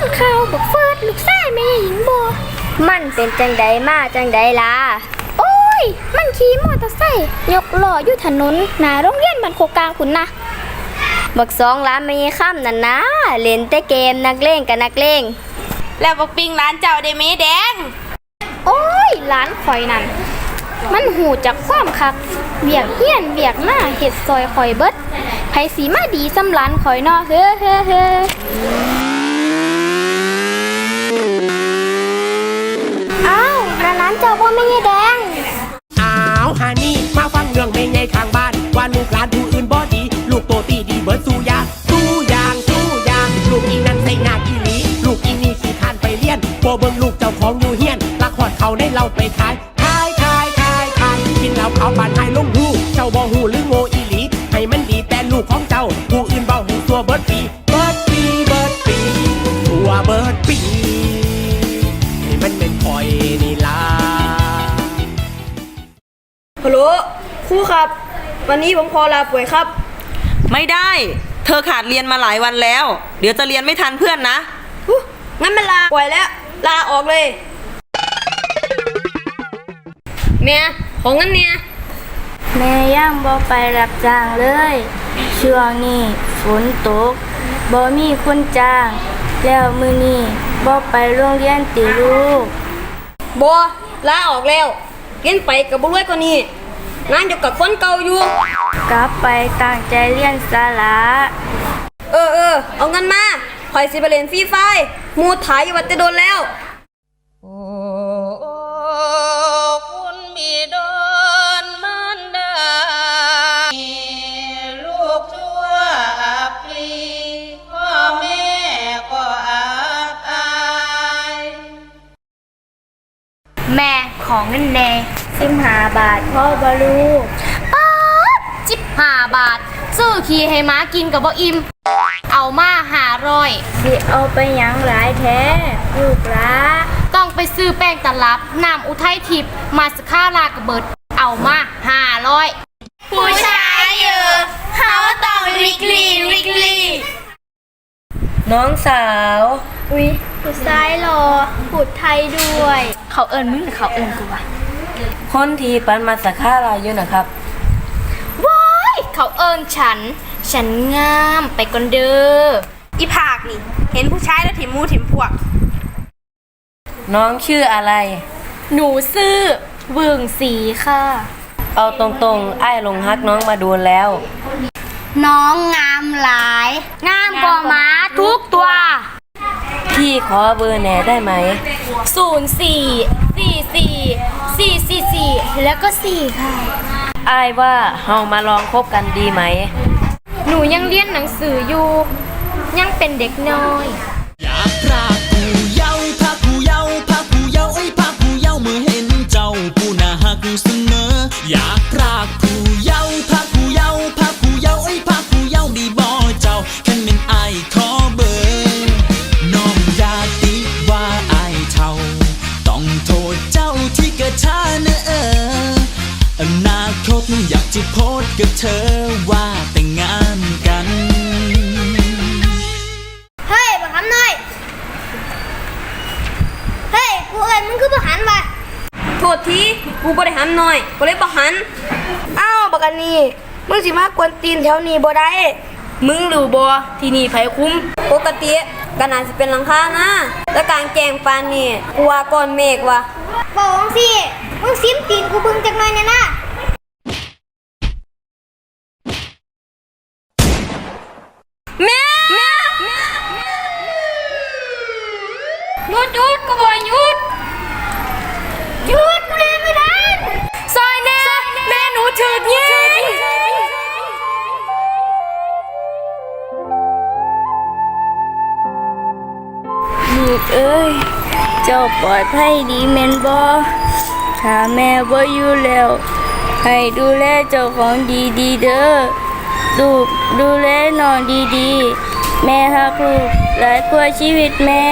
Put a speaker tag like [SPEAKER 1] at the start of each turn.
[SPEAKER 1] นข่าวบอกเฟิร์ดลูกชายแม่หญิงบ่
[SPEAKER 2] มันเป็นจังใดมาจังใดล่ะ
[SPEAKER 1] โอ้ย มันขี่มอเตอร์ไซค์ยกล้ออยู่ถนนหน้าโรงเรียนบ้านโคกลางคุณนะ
[SPEAKER 2] บักสองล้านไม่ข้ามนั่นนะเล่นแต่เกมนักเลงกับนักเลง
[SPEAKER 3] แล้วบอกปิงร้านเจ้าได้ไหมแดง
[SPEAKER 1] โอ้ยหลานข่อยนั่น มันหูจากความคักเบียกเฮียนเบียกหน้าเห็ดซอยข่อยเบิดไผสีมาดีสำหลานข่อยเนาะเฮ้อเฮ้อเฮ้ออ้าวแล้วร้านเจ้าบ่ไม่ใช่แดง
[SPEAKER 4] อ้าวฮานี่มาฟังเรื่องเมงในทางบ้านว่าลูกหลานผู้อื่นบ่ดี ลูกโตตีดีเบิดสู้ยางสู้ยางสู้ยางลูกอีนั่นใส่หน้าอีหลี ลูกอีนี่ขี้ทานไปเรียนโบเบิ่งลูกเจ้าของอยู่เฮียนลักหอดเขาได้เราไปขาย ค
[SPEAKER 5] รูครับ วันนี้ผมขอลาป่วยครับ
[SPEAKER 6] ไม่ได้ เธอขาดเรียนมาหลายวันแล้ว เดี๋ยวจะเรียนไม่ทันเพื่อนนะ
[SPEAKER 5] ฮู้งั้นมันลาป่วยแล้ว ลาออกเลย เมียของเงินเนี่ย
[SPEAKER 2] แม่ย่างบ่ไปรับจ้างเลย ช่วงนี้ฝนตกบ่มีคนจ้าง แล้วมื้อนี้บ่ไปโรงเรียนติลูก
[SPEAKER 5] บัวลาออกแล้วเรียนไปกับบุรวยกว่านี้ งานอยู่กับคนเก่าอยู่
[SPEAKER 2] กลับไปตั้งใจเรียนสาระ
[SPEAKER 5] เออเออเอาเงินมาคอยสิไปเล่นฟรีไฟร์หมูถ่ายอยู่วัดจะโดนแล้ว
[SPEAKER 6] โอ้คุณบิดนมันดาลูกชั่วอับปรีพ่อแม่ก็อับอาย
[SPEAKER 2] แม่ของเงินแน่ สิมหาบาทพ่อบาลูก
[SPEAKER 1] ป๊าดจิบห้าบาท ซื้อขี่ให้ม้ากินกับบ่อิ่มเอามาหาร้อย
[SPEAKER 2] สิเอาไปหยังหลายแท้ลูกหลา
[SPEAKER 1] ต้องไปซื้อแป้งตลับน้ำอุทัยทิพย์มาสค่าลากระเบิด เอามาหาร้อย
[SPEAKER 3] ผู้ชายอยู่เขาต้องริกลีริกลี
[SPEAKER 6] น้องสาว
[SPEAKER 1] อุ้ยผู้ชายรอพูดไทยด้วย เขาเอิญมึงหรือเขาเอิญกูวะ
[SPEAKER 6] คนที่ปันมาสักค่าเราอยู่นะครับ
[SPEAKER 1] ว้ายเขาเอิญฉัน ฉันงามไปก่อนเด้อ
[SPEAKER 3] อีผากนี่ เห็นผู้ชายแล้วถิ่มหมูถิ่มพวก
[SPEAKER 6] น้องชื่ออะไร
[SPEAKER 1] หนูซื้อเวืองสีค่ะ
[SPEAKER 6] เอาตรงๆไอ้ายลงฮักน้องมาดูแล้ว
[SPEAKER 1] น้องงามหลาย งามกว่าม้าทุกตัว
[SPEAKER 6] พี่ขอเบอร์แหน่ได้ไหม
[SPEAKER 1] ศูนย์สี่สี่สี่สี่สี่สี่ แล้วก็สี่ค่ะ
[SPEAKER 6] อ้ายว่าเฮามาลองคบกันดีไหม
[SPEAKER 1] หนูยังเรียนหนังสืออยู่ ยังเป็นเด็กน้อย
[SPEAKER 7] กับเธอว่าแต่งงานกัน
[SPEAKER 1] เฮ้ยบักหันหน่อย เฮ้ย กูเอินมึงคือบักหันวะ
[SPEAKER 5] โทษทีกูบริหารหน่อยกูเลยบ่หัน
[SPEAKER 2] อ้าวบักอันนี้มึงสิมากวนตีนแถวนี้บ่ได้
[SPEAKER 5] มึงหรือบ่ที่นี่ไผคุ้ม ปกติก็น่าสิเป็นหลังคานะ แล้วกลางแกงปานนี่กูว่าก้อนเมฆว่ะ
[SPEAKER 1] บอกสิมึงซิมตีนกูบึงจักหน่อยเนี่ยนะ
[SPEAKER 5] แม่แม่ หยุดกูบอกหยุด
[SPEAKER 1] หยุดกูเรียนไม่ได้
[SPEAKER 5] ซอยแน่แม่หนูถือยิง
[SPEAKER 2] ลูกเอ้ย เจ้าปลอดภัยดีแม่นบ่ถ้าแม่บ่อยู่แล้ว ให้ดูแลเจ้าของดีๆเด้อลูกดูแลน้องดีๆแม่ฮักลูกหลายกว่าชีวิตแม่